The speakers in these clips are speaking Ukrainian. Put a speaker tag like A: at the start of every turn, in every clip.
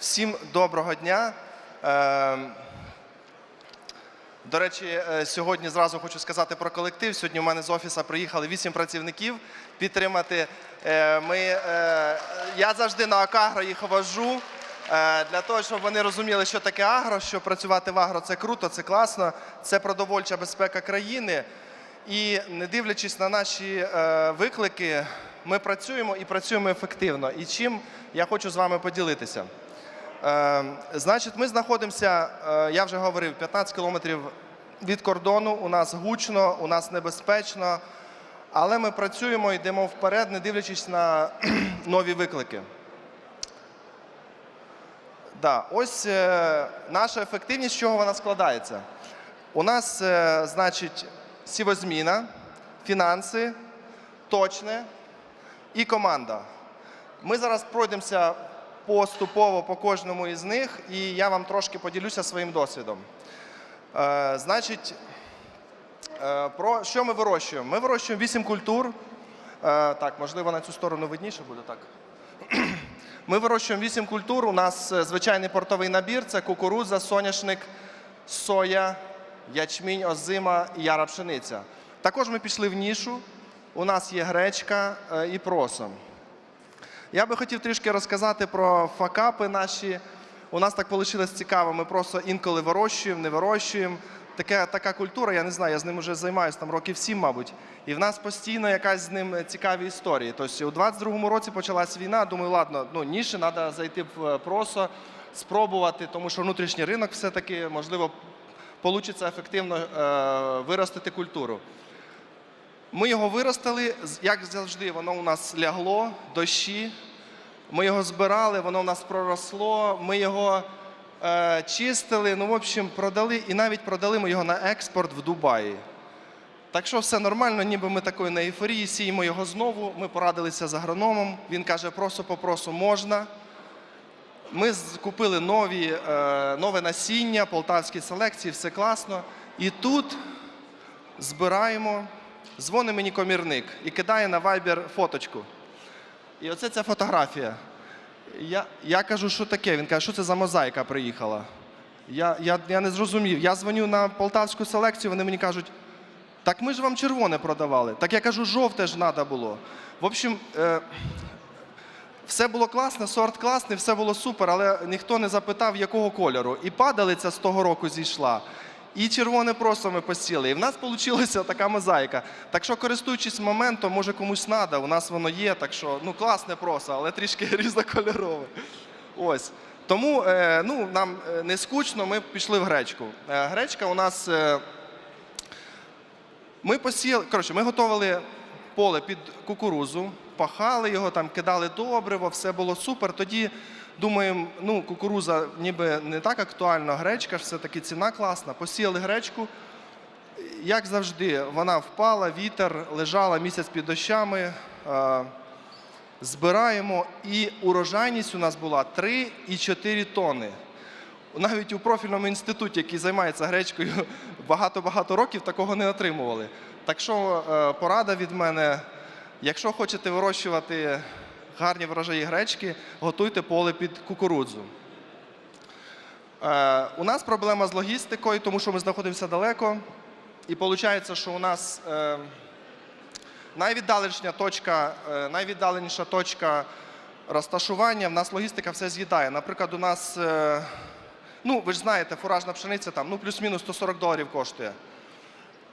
A: Всім доброго дня. Е, До речі, е, сьогодні зразу хочу сказати про колектив. Сьогодні у мене з офісу приїхали вісім працівників підтримати. Е, Ми, е, я завжди на Акагро їх вожу. Для того, щоб вони розуміли, що таке агро, що працювати в агро це круто, це класно, це продовольча безпека країни. І не дивлячись на наші виклики, ми працюємо і працюємо ефективно. І чим я хочу з вами поділитися. Е, значить, ми знаходимося, е, я вже говорив, 15 кілометрів від кордону. У нас гучно, у нас небезпечно, але ми працюємо, йдемо вперед, не дивлячись на нові виклики. Да, ось е, наша ефективність, з чого вона складається. У нас, значить, сівозміна, фінанси, точне і команда. Ми зараз пройдемося поступово по кожному із них, і я вам трошки поділюся своїм досвідом. Е, значить, е, про що ми вирощуємо? Ми вирощуємо 8 культур. Е, так, можливо, на цю сторону видніше буде так. Ми вирощуємо 8 культур. У нас е, звичайний портовий набір: це кукурудза, соняшник, соя, ячмінь, озима і яра пшениця. Також ми пішли в нішу. У нас є гречка е, і просо. Я би хотів трішки розказати про факапи наші. У нас так вийшло цікаво. Ми просто інколи вирощуємо, не вирощуємо. Така, така культура, я не знаю, я з ним вже займаюся там років сім, мабуть. І в нас постійно якась з ним цікаві історії. Тобто у 22-му році почалась війна. Думаю, ладно, ну ніші, треба зайти в е, просо, спробувати, тому що внутрішній ринок все-таки можливо вийде ефективно е, виростити культуру. Ми його виростили, як завжди, воно у нас лягло, дощі. Ми його збирали, воно у нас проросло. Ми його е, чистили, ну, в общем, продали і навіть продали ми його на експорт в Дубаї. Так що все нормально, ніби ми такої на ейфорії, сіємо його знову. Ми порадилися з агрономом. Він каже, просо по просу можна. Ми купили нові, е, нове насіння, полтавські селекції, все класно. І тут збираємо, дзвонить мені комірник і кидає на Viber фоточку. І оце ця фотографія. Я, я кажу, що таке? Він каже, що це за мозаїка приїхала. Я, я, я не зрозумів. Я дзвоню на полтавську селекцію, вони мені кажуть, так ми ж вам червоне продавали. Так я кажу, жовте ж треба було. В общем, е, все було класно, сорт класний, все було супер, але ніхто не запитав, якого кольору. І падалиця з того року зійшла, і червоне просто ми посіли. І в нас вийшла така мозаїка. Так що, користуючись моментом, може комусь треба, у нас воно є, так що ну класне просто, але трішки різнокольорове. Ось. Тому е, ну, нам е, не скучно, ми пішли в гречку. Е, гречка у нас. Ми посіяли, коротше, ми готували поле під кукурузу, пахали його, там кидали добриво, все було супер. Тоді думаємо, ну, кукуруза ніби не так актуальна, гречка ж все-таки ціна класна. Посіяли гречку. Як завжди, вона впала, вітер, лежала місяць під дощами. Збираємо, і урожайність у нас була 3,4 тонни. Навіть у профільному інституті, який займається гречкою багато-багато років, такого не отримували. Так що е, порада від мене, якщо хочете вирощувати гарні врожаї гречки, готуйте поле під кукурудзу. Е, у нас проблема з логістикою, тому що ми знаходимося далеко. І виходить, що у нас е, найвіддаленіша точка, е, найвіддаленіша точка розташування, в нас логістика все з'їдає. Наприклад, у нас, е, ну ви ж знаєте, фуражна пшениця там ну, плюс-мінус 140 доларів коштує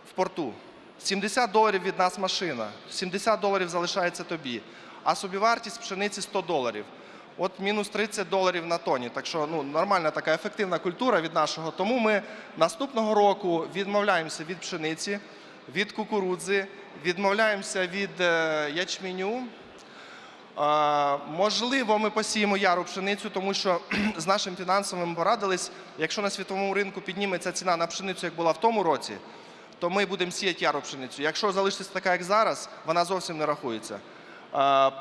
A: в порту. 70 доларів від нас машина, 70 доларів залишається тобі, а собівартість пшениці 100 доларів. От мінус 30 доларів на тоні. Так що ну, нормальна така ефективна культура від нашого. Тому ми наступного року відмовляємося від пшениці, від кукурудзи, відмовляємося від е, ячменю. Можливо, ми посіємо яру пшеницю, тому що з нашим фінансовим порадились, якщо на світовому ринку підніметься ціна на пшеницю, як була в тому році, то ми будемо сіяти яру пшеницю. Якщо залишиться така, як зараз, вона зовсім не рахується.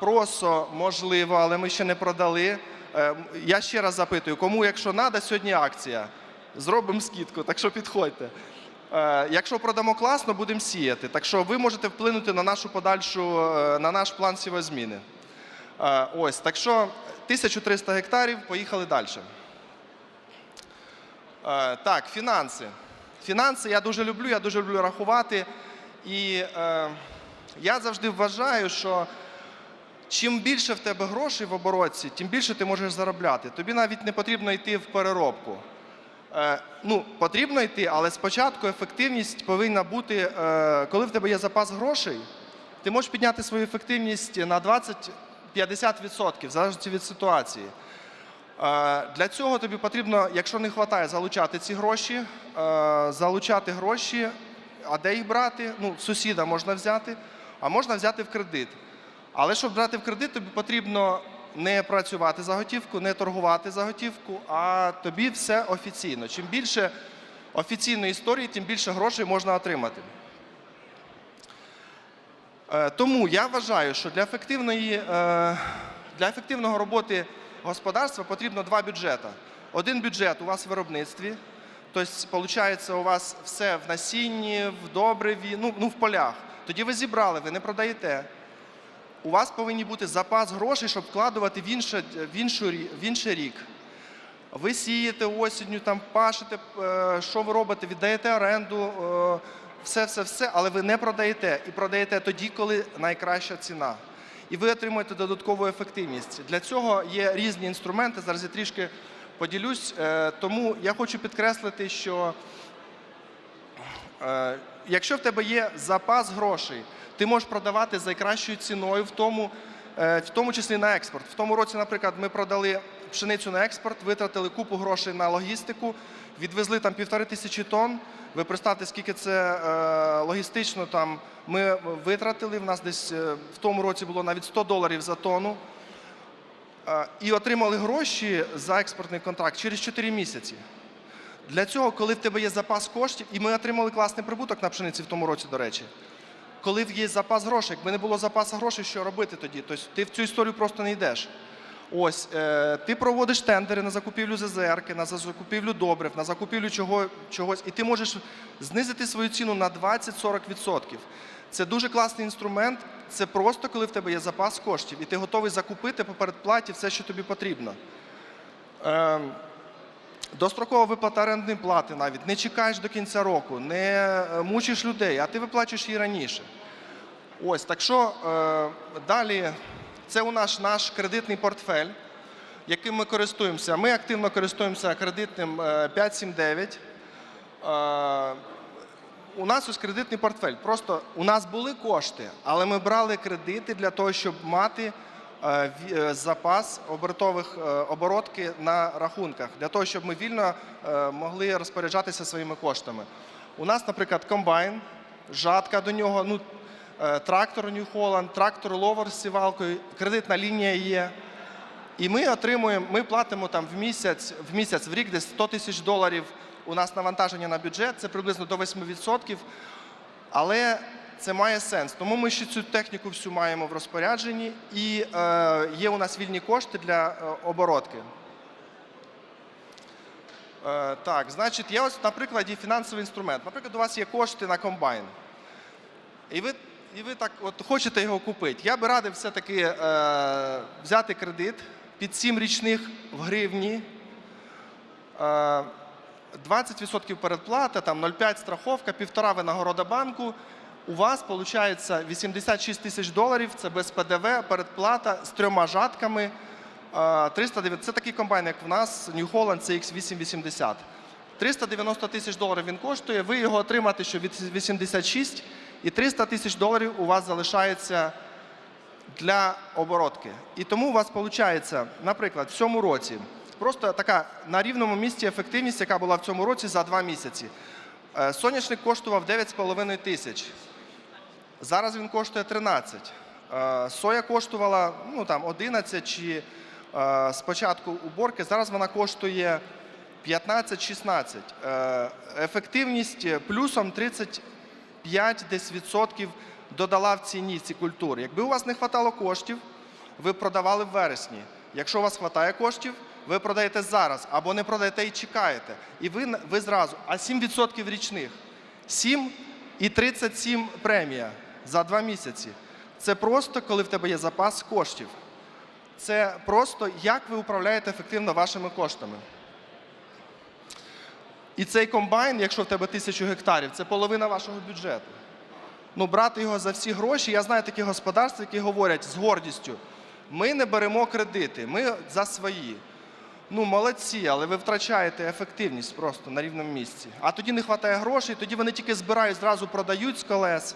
A: Просо можливо, але ми ще не продали. Е, Я ще раз запитую, кому, якщо треба, сьогодні акція. Зробимо скидку, так що підходьте. Е, Якщо продамо класно, будемо сіяти. Так що ви можете вплинути на нашу подальшу, е, на наш план сівозміни. Ось, так що 1300 гектарів, поїхали далі. Так, фінанси. Фінанси я дуже люблю, я дуже люблю рахувати. І я завжди вважаю, що чим більше в тебе грошей в оборотці, тим більше ти можеш заробляти. Тобі навіть не потрібно йти в переробку. Е, ну, потрібно йти, але спочатку ефективність повинна бути, е, коли в тебе є запас грошей, ти можеш підняти свою ефективність на 20-50%, в залежності від ситуації. Е, Для цього тобі потрібно, якщо не вистачає, залучати ці гроші, е, залучати гроші, а де їх брати? Ну, сусіда можна взяти, а можна взяти в кредит. Але щоб брати в кредит, тобі потрібно не працювати за готівку, не торгувати за готівку, а тобі все офіційно. Чим більше офіційної історії, тим більше грошей можна отримати. Е, Тому я вважаю, що для ефективної е, для ефективного роботи господарства потрібно два бюджети. Один бюджет у вас в виробництві, тобто, виходить, у вас все в насінні, в добриві, ну, ну в полях. Тоді ви зібрали, ви не продаєте. У вас повинні бути запас грошей, щоб вкладувати в, інше, в, іншу, в інший рік. Ви сієте осінню, там пашете, е, що ви робите, віддаєте оренду, е, все, все, все, але ви не продаєте. І продаєте тоді, коли найкраща ціна. І ви отримуєте додаткову ефективність. Для цього є різні інструменти. Зараз я трішки поділюсь. Е, Тому я хочу підкреслити, що Е, Якщо в тебе є запас грошей, ти можеш продавати за найкращою ціною, в тому, е, в тому числі на експорт. В тому році, наприклад, ми продали пшеницю на експорт, витратили купу грошей на логістику, відвезли там півтори тисячі тонн. Ви представте, скільки це е, логістично там ми витратили. В нас десь е, в тому році було навіть 100 доларів за тонну. І отримали гроші за експортний контракт через 4 місяці. Для цього, коли в тебе є запас коштів, і ми отримали класний прибуток на пшениці в тому році, до речі. Коли є запас грошей, якби не було запасу грошей, що робити тоді? Тобто ти в цю історію просто не йдеш. Ось, е, ти проводиш тендери на закупівлю ЗЗРки, на закупівлю добрив, на закупівлю чого, чогось, і ти можеш знизити свою ціну на 20-40%. Це дуже класний інструмент. Це просто коли в тебе є запас коштів, і ти готовий закупити по передплаті все, що тобі потрібно. Ем, Дострокова виплата орендної плати навіть не чекаєш до кінця року, не е, мучиш людей, а ти виплачуєш її раніше. Ось так що е, далі це у нас наш кредитний портфель, яким ми користуємося. Ми активно користуємося кредитним е, 579. Е, у нас ось кредитний портфель. Просто у нас були кошти, але ми брали кредити для того, щоб мати е, е, запас оборотових е, оборотки на рахунках, для того, щоб ми вільно е, могли розпоряджатися своїми коштами. У нас, наприклад, комбайн, жатка до нього, ну, е, трактор New Holland, трактор ловер з сівалкою, кредитна лінія є. І ми отримуємо, ми платимо там в місяць, в місяць, в рік десь 100 тисяч доларів. У нас навантаження на бюджет, це приблизно до 8%. Але це має сенс. Тому ми ще цю техніку всю маємо в розпорядженні, і е, є у нас вільні кошти для е, оборотки. Е, так, значить, є ось на прикладі фінансовий інструмент. Наприклад, у вас є кошти на комбайн. І ви, і ви так от хочете його купити. Я би радив все-таки е, взяти кредит під 7 річних в гривні. Е, 20% передплата, там 0,5 страховка, півтора винагорода банку. У вас виходить 86 тисяч доларів, це без ПДВ, передплата з трьома жатками. е, 309. Це такий комбайн, як в нас, New Holland CX880. 390 тисяч доларів він коштує, ви його отримаєте, що від 86, і 300 тисяч доларів у вас залишається для оборотки. І тому у вас виходить, наприклад, в цьому році просто така на рівному місці ефективність, яка була в цьому році за два місяці. Е, Соняшник коштував 9,5 тисяч. Зараз він коштує 13. Е, Соя коштувала ну, там, 11 чи е, спочатку уборки, зараз вона коштує 15-16. Е, Ефективність плюсом 35 десь відсотків додала в ціні ці культури. Якби у вас не вистачало коштів, ви продавали в вересні. Якщо у вас вистачає коштів, ви продаєте зараз або не продаєте і чекаєте. І ви, ви зразу, а 7% річних. 7 і 37 премія за два місяці. Це просто коли в тебе є запас коштів. Це просто як ви управляєте ефективно вашими коштами. І цей комбайн, якщо в тебе тисячу гектарів, це половина вашого бюджету. Ну, брати його за всі гроші. Я знаю такі господарства, які говорять з гордістю: ми не беремо кредити, ми за свої. Ну, молодці, але ви втрачаєте ефективність просто на рівному місці. А тоді не вистачає грошей, тоді вони тільки збирають, зразу продають з колес.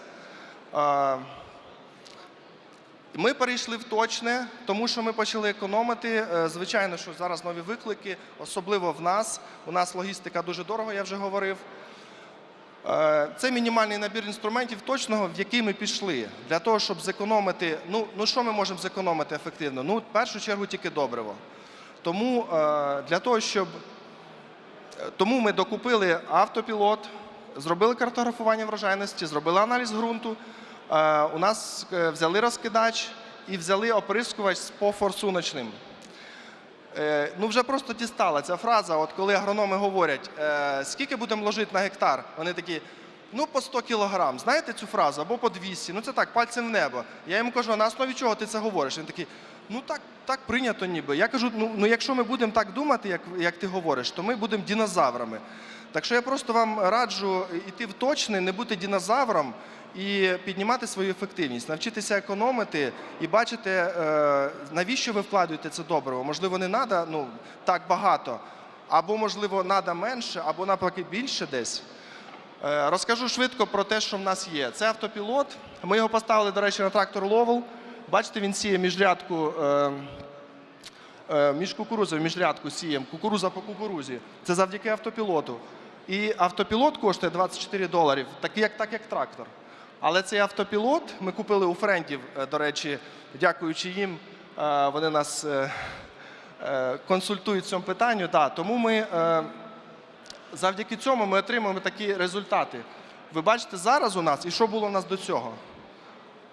A: Ми перейшли в точне, тому що ми почали економити. Е, Звичайно, що зараз нові виклики, особливо в нас. У нас логістика дуже дорого, я вже говорив. Е, Це мінімальний набір інструментів точного, в який ми пішли. Для того, щоб зекономити. Ну, ну що ми можемо зекономити ефективно? Ну, в першу чергу тільки добриво. Тому е, для того, щоб тому ми докупили автопілот, зробили картографування врожайності, зробили аналіз ґрунту. Е, У нас е, взяли розкидач і взяли оприскувач з пофорсуночним. Е, Ну, вже просто дістала ця фраза, от коли агрономи говорять, скільки будемо ложити на гектар, вони такі, ну по 100 кілограм. Знаєте цю фразу? Або по 200. Ну це так, пальцем в небо. Я йому кажу, а на основі чого ти це говориш? Він такий, ну так, так прийнято ніби. Я кажу, ну, ну якщо ми будемо так думати, як, як ти говориш, то ми будемо динозаврами. Так що я просто вам раджу йти в точне, не бути динозавром і піднімати свою ефективність, навчитися економити і бачити, е, навіщо ви вкладаєте це добриво. Можливо, не треба ну, так багато, або, можливо, треба менше, або навпаки більше десь. Е, Розкажу швидко про те, що в нас є. Це автопілот. Ми його поставили, до речі, на трактор Ловел. Бачите, він сіє міжрядку. е, е, Між кукурузою, міжрядку сієм, кукуруза по кукурузі. Це завдяки автопілоту. І автопілот коштує 24 доларів, так як, так як трактор. Але цей автопілот ми купили у френдів, е, до речі, дякуючи їм, вони нас консультують в цьому питанні. Да, тому ми завдяки цьому ми отримуємо такі результати. Ви бачите зараз у нас, і що було у нас до цього?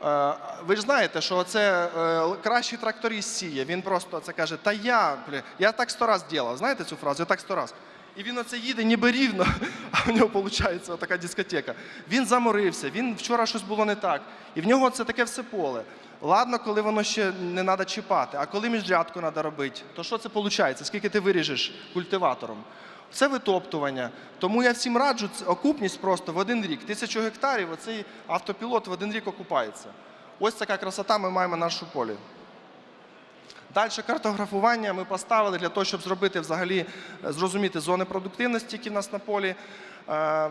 A: Е, Ви ж знаєте, що це е, кращий тракторист сіє. Він просто це каже: Та я, бля, я так сто раз ділав. Знаєте цю фразу? Я так сто раз. І він оце їде ніби рівно, а в нього виходить така дискотека. Він заморився, він вчора щось було не так. І в нього це таке все поле. Ладно, коли воно ще не треба чіпати, а коли міжрядку треба робити, то що це виходить? Скільки ти виріжеш культиватором? Це витоптування. Тому я всім раджу окупність просто в один рік. Тисячу гектарів, оцей автопілот в один рік окупається. Ось така красота ми маємо на нашому полі. Далі картографування ми поставили для того, щоб зробити взагалі е, зрозуміти зони продуктивності, які в нас на полі. Е,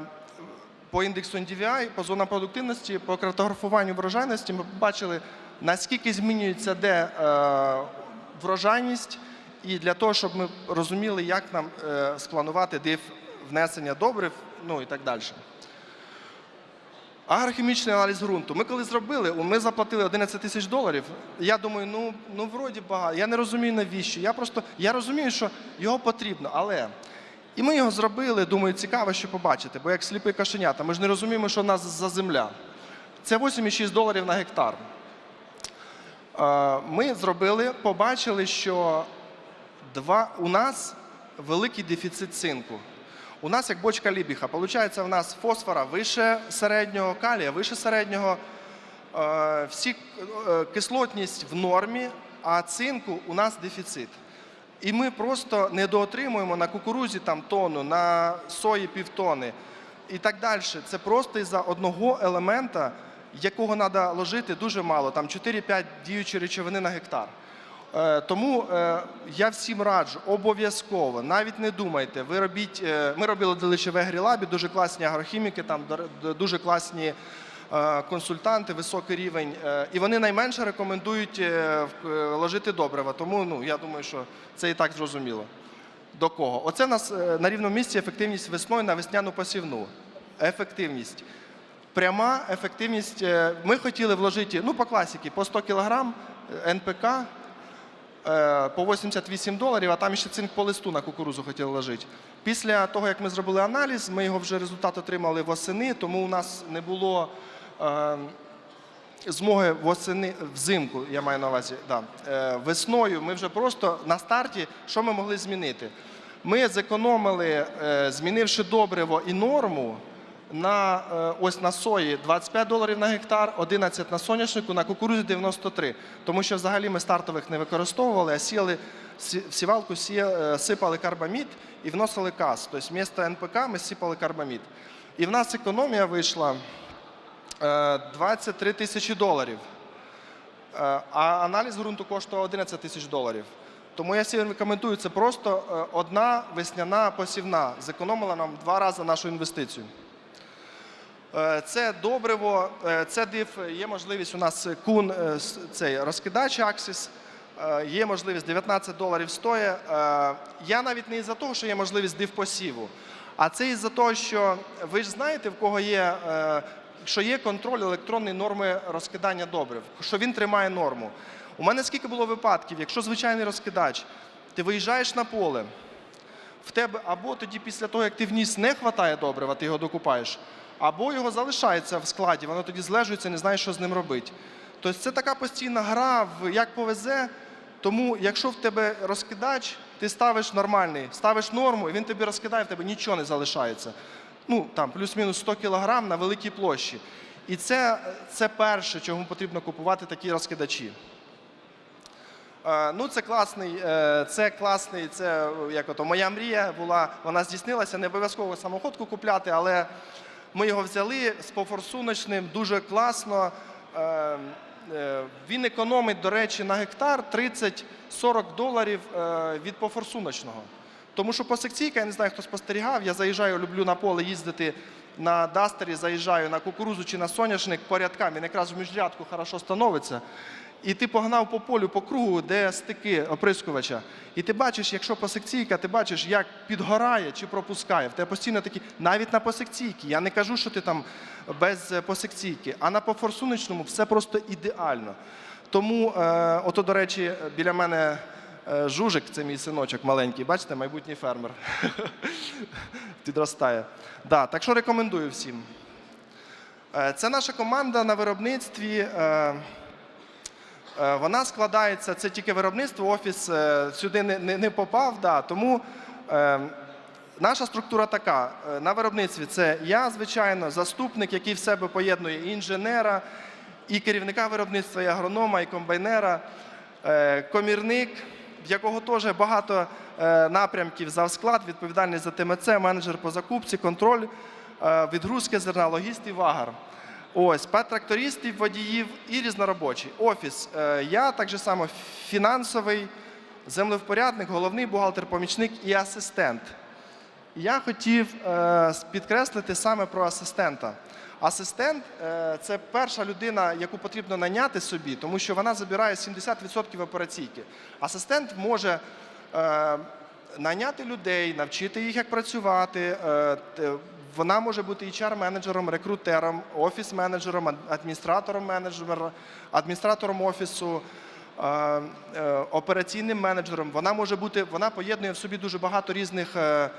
A: По індексу NDVI, по зонам продуктивності, по картографуванню врожайності ми побачили, наскільки змінюється де е, врожайність, і для того, щоб ми розуміли, як нам е, спланувати див внесення добрив, ну і так далі. Агрохімічний аналіз ґрунту. Ми коли зробили, ми заплатили 11 тисяч доларів. Я думаю, ну, ну вроді багато. Я не розумію навіщо. Я просто я розумію, що його потрібно, але. І ми його зробили, думаю, цікаво, що побачити, бо як сліпий кошенята, ми ж не розуміємо, що в нас за земля. Це 8,6 доларів на гектар. Е, Ми зробили, побачили, що два, у нас великий дефіцит цинку. У нас як бочка лібіха. Получається, в нас фосфора вище середнього, калія вище середнього. Е, Всі е, кислотність в нормі, а цинку у нас дефіцит. І ми просто недоотримуємо на кукурузі там тонну, на сої півтони і так далі. Це просто із-за одного елемента, якого треба ложити дуже мало, там 4-5 діючі речовини на гектар. Е, Тому е, я всім раджу обов'язково, навіть не думайте. Ви робіть, е, ми робили делище в Егрілабі, дуже класні агрохіміки, там дуже класні консультанти, високий рівень. І вони найменше рекомендують ложити добрива. Тому ну, я думаю, що це і так зрозуміло. До кого? Оце у нас на рівному місці ефективність весною на весняну посівну. Ефективність. Пряма ефективність. Ми хотіли вложити ну, по класіки по 100 кг НПК по 88 доларів, а там ще цинк по листу на кукурузу хотіли ложити. Після того, як ми зробили аналіз, ми його вже результат отримали восени, тому у нас не було е, змоги восени взимку, я маю на увазі. Да. Е, весною ми вже просто на старті, що ми могли змінити? Ми зекономили, е, змінивши добриво і норму на е, ось на сої 25 доларів на гектар, 11 на соняшнику, на кукурузі 93. Тому що взагалі ми стартових не використовували, а сіяли сі- в сівалку е, сипали карбамід і вносили каз. Тобто вмісто НПК ми сипали карбамід. І в нас економія вийшла е, 23 тисячі доларів. Е, А аналіз ґрунту коштував 11 тисяч доларів. Тому я всім рекомендую, це просто е, одна весняна посівна. Зекономила нам два рази нашу інвестицію. Е, Це добриво, е, це див, є можливість у нас кун, е, цей розкидач е, є можливість 19 доларів. Е, Я навіть не із-за того, що є можливість див посіву, а це із-за того, що ви ж знаєте, в кого є, що є контроль електронної норми розкидання добрив, що він тримає норму. У мене скільки було випадків, якщо звичайний розкидач, ти виїжджаєш на поле, в тебе або тоді після того, як ти вніс, не вистачає добрива, ти його докупаєш, або його залишається в складі, воно тоді злежується, не знаєш, що з ним робити. Тобто це така постійна гра, в як повезе. Тому, якщо в тебе розкидач, ти ставиш нормальний, ставиш норму, і він тобі розкидає, в тебе нічого не залишається. Ну, там, плюс-мінус 100 кг на великій площі. І це, це перше, чому потрібно купувати такі розкидачі. Ну, це класний, е, це класний, це як ото моя мрія була, вона здійснилася. Не обов'язково самоходку купляти, але ми його взяли з пофорсуночним, дуже класно. Е, е, Він економить, до речі, на гектар 30-40 доларів від пофорсуночного. Тому що посекційка, я не знаю, хто спостерігав, я заїжджаю, люблю на поле їздити на дастері, заїжджаю на кукурузу чи на соняшник по рядкам, він якраз в міжрядку хорошо становиться. І ти погнав по полю по кругу, де стики оприскувача. І ти бачиш, якщо посекційка, ти бачиш, як підгорає чи пропускає. В тебе постійно такі, навіть на посекційці. Я не кажу, що ти там без посекційки, а на пофорсуночному все просто ідеально. Тому, е, ото, до речі, біля мене е, жужик, це мій синочок маленький, бачите, майбутній фермер. Підростає. Да, так що рекомендую всім. Е, Це наша команда на виробництві. Е, Вона складається, це тільки виробництво, офіс е, сюди не, не, не попав. Да, тому е, наша структура така. Е, На виробництві це я, звичайно, заступник, який в себе поєднує інженера, і керівника виробництва, і агронома, і комбайнера, е, комірник, в якого теж багато е, напрямків за склад, відповідальність за ТМЦ, менеджер по закупці, контроль, е, відгрузки зерна, логіст і вагар. Ось, п'ять трактористів, водіїв і різноробочий. Офіс. Е, Я так же само фінансовий, землевпорядник, головний бухгалтер, помічник і асистент. Я хотів е, підкреслити саме про асистента. Асистент е, це перша людина, яку потрібно наняти собі, тому що вона забирає 70% операційки. Асистент може наняти людей, навчити їх, як працювати. Вона може бути HR-менеджером, рекрутером, офіс-менеджером, адміністратором менеджера, адміністратором офісу, е, е, операційним менеджером. Вона може бути, вона поєднує в собі дуже багато різних е,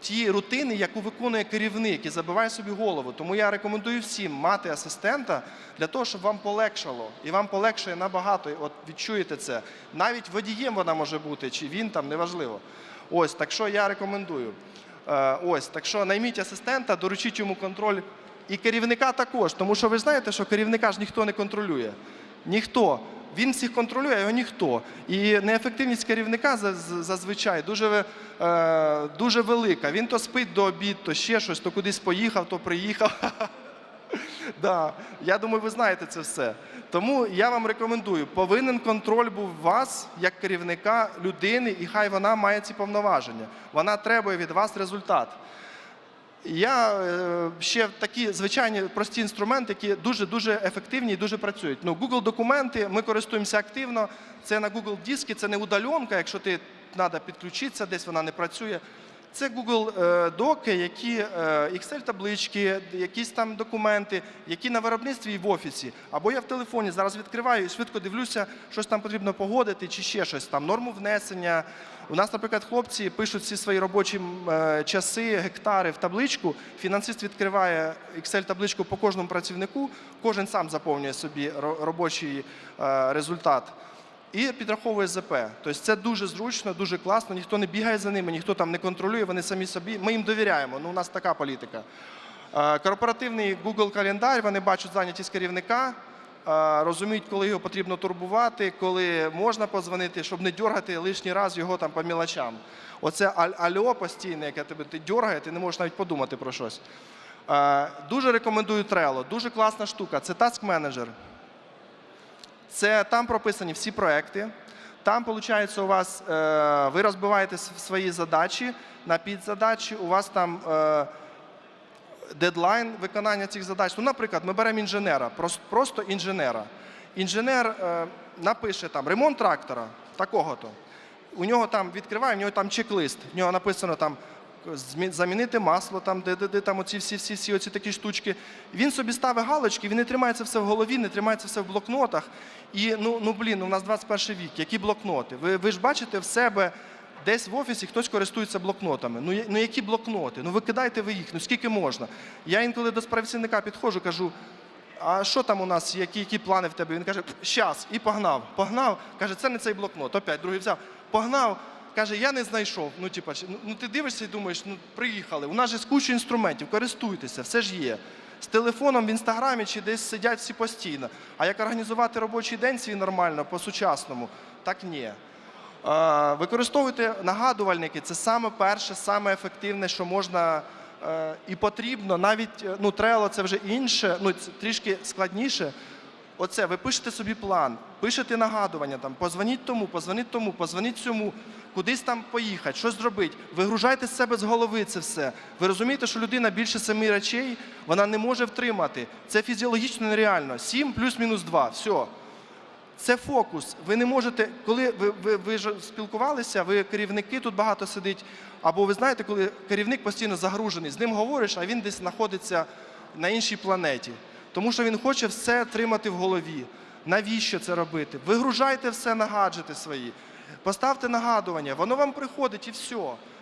A: ті рутини, яку виконує керівник і забиває собі голову. Тому я рекомендую всім мати асистента для того, щоб вам полегшало. І вам полегшує набагато. От відчуєте це. Навіть водієм вона може бути, чи він там, неважливо. Ось, так що я рекомендую. Е, Ось, так що найміть асистента, доручіть йому контроль. І керівника також, тому що ви знаєте, що керівника ж ніхто не контролює. Ніхто. Він всіх контролює, а його ніхто. І неефективність керівника за- за- зазвичай дуже, е, дуже велика. Він то спить до обід, то ще щось, то кудись поїхав, то приїхав. Да. Я думаю, ви знаєте це все. Тому я вам рекомендую, повинен контроль був вас як керівника людини, і хай вона має ці повноваження. Вона требує від вас результат. Я е, ще такі звичайні прості інструменти, які дуже дуже ефективні і дуже працюють. Ну, Google документи ми користуємося активно. Це на Google диски, це не удаленка, якщо ти треба підключитися, десь вона не працює. Це Google е, доки, які е, Excel-таблички, якісь там документи, які на виробництві і в офісі. Або я в телефоні зараз відкриваю і швидко дивлюся, щось там потрібно погодити чи ще щось там, норму внесення. У нас, наприклад, хлопці пишуть всі свої робочі е, часи, гектари в табличку. Фінансист відкриває Excel-табличку по кожному працівнику, кожен сам заповнює собі робочий результат і підраховує ЗП. Тобто це дуже зручно, дуже класно. Ніхто не бігає за ними, ніхто там не контролює, вони самі собі. Ми їм довіряємо. Ну, у нас така політика. Е, Корпоративний Google календар, вони бачать зайнятість керівника, е, розуміють, коли його потрібно турбувати, коли можна позвонити, щоб не дергати лишній раз його там по мілочам. Оце альо постійне, яке тебе ти дергає, ти не можеш навіть подумати про щось. Е, Дуже рекомендую Trello, дуже класна штука. Це Task Manager. Це там прописані всі проекти. Там, виходить, у вас е, ви розбиваєте свої задачі на підзадачі. У вас там е, дедлайн виконання цих задач. Ну, наприклад, ми беремо інженера, прос- просто інженера. Інженер е, напише там ремонт трактора такого-то. У нього там відкриває, у нього там чек-лист. В нього написано там замінити масло, там, де, де, де там оці всі, всі, всі оці такі штучки. Він собі ставить галочки, він не тримає це все в голові, не тримає це все в блокнотах. І ну, ну блін, ну, у нас 21 вік, які блокноти? Ви, ви ж бачите в себе десь в офісі хтось користується блокнотами. Ну, ну які блокноти? Ну викидайте ви їх, ну скільки можна. Я інколи до працівника підходжу, кажу. А що там у нас, які, які плани в тебе? Він каже, щас, і погнав. Погнав. Каже, це не цей блокнот. Опять другий взяв. Погнав. Каже, я не знайшов. Ну, типа, ну, ти дивишся і думаєш, ну приїхали. У нас же куча інструментів, користуйтеся, все ж є. З телефоном в інстаграмі чи десь сидять всі постійно. А як організувати робочий день свій нормально, по-сучасному, так ні. Використовуйте нагадувальники. Це саме перше, саме ефективне, що можна е, і потрібно. Навіть е, ну, Trello це вже інше, ну це трішки складніше. Оце ви пишете собі план, пишете нагадування там, позвоніть тому, позвоніть тому, позвоніть цьому, кудись там поїхати, щось зробити. Вигружайте з себе з голови це все. Ви розумієте, що людина більше семи речей вона не може втримати. Це фізіологічно нереально. Сім плюс-мінус два. Все. Це фокус. Ви не можете, коли ви, ви, ви ж спілкувалися, ви керівники тут багато сидить, або ви знаєте, коли керівник постійно загружений, з ним говориш, а він десь знаходиться на іншій планеті. Тому що він хоче все тримати в голові. Навіщо це робити? Вигружайте все на гаджети свої, поставте нагадування, воно вам приходить і все.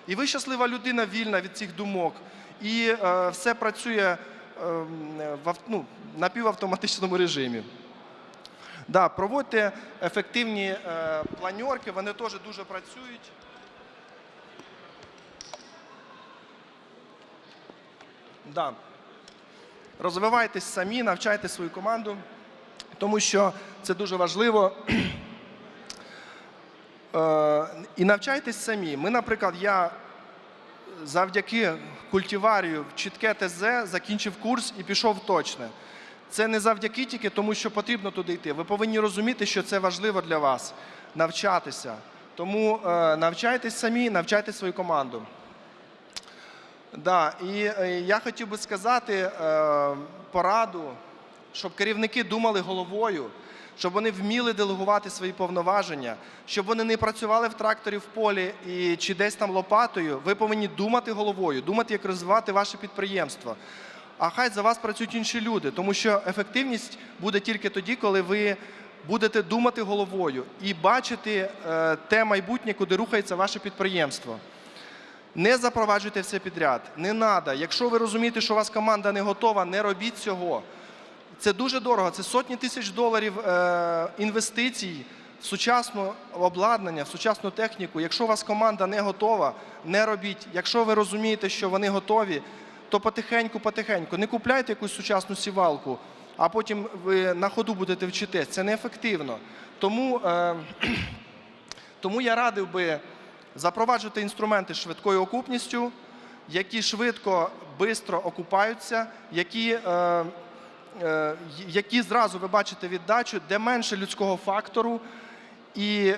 A: І ви щаслива людина, вільна від цих думок. І е, все працює е, в ну, напівавтоматичному режимі. Да, проводьте ефективні е, планерки, вони теж дуже працюють. Да. Розвивайтесь самі, навчайте свою команду, тому що це дуже важливо. Е, і навчайтесь самі. Ми, наприклад, я завдяки культиварію в чітке ТЗ закінчив курс і пішов точне. Це не завдяки тільки тому, що потрібно туди йти. Ви повинні розуміти, що це важливо для вас навчатися. Тому е, навчайтесь самі, навчайте свою команду. Да, і е, я хотів би сказати е, пораду, щоб керівники думали головою, щоб вони вміли делегувати свої повноваження, щоб вони не працювали в тракторі в полі і чи десь там лопатою. Ви повинні думати головою, думати, як розвивати ваше підприємство. А хай за вас працюють інші люди, тому що ефективність буде тільки тоді, коли ви будете думати головою і бачити е, те майбутнє, куди рухається ваше підприємство. Не запроваджуйте все підряд. Не треба. Якщо ви розумієте, що у вас команда не готова, не робіть цього. Це дуже дорого. Це сотні тисяч доларів е, інвестицій в сучасне обладнання, в сучасну техніку. Якщо у вас команда не готова, не робіть. Якщо ви розумієте, що вони готові, то потихеньку, потихеньку. Не купляйте якусь сучасну сівалку, а потім ви на ходу будете вчитись. Це неефективно. Тому. Е, тому я радив би запроваджувати інструменти швидкою окупністю, які швидко, швидко окупаються, які, е, е, які зразу ви бачите віддачу, де менше людського фактору. І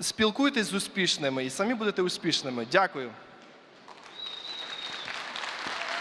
A: спілкуйтесь з успішними, і самі будете успішними. Дякую.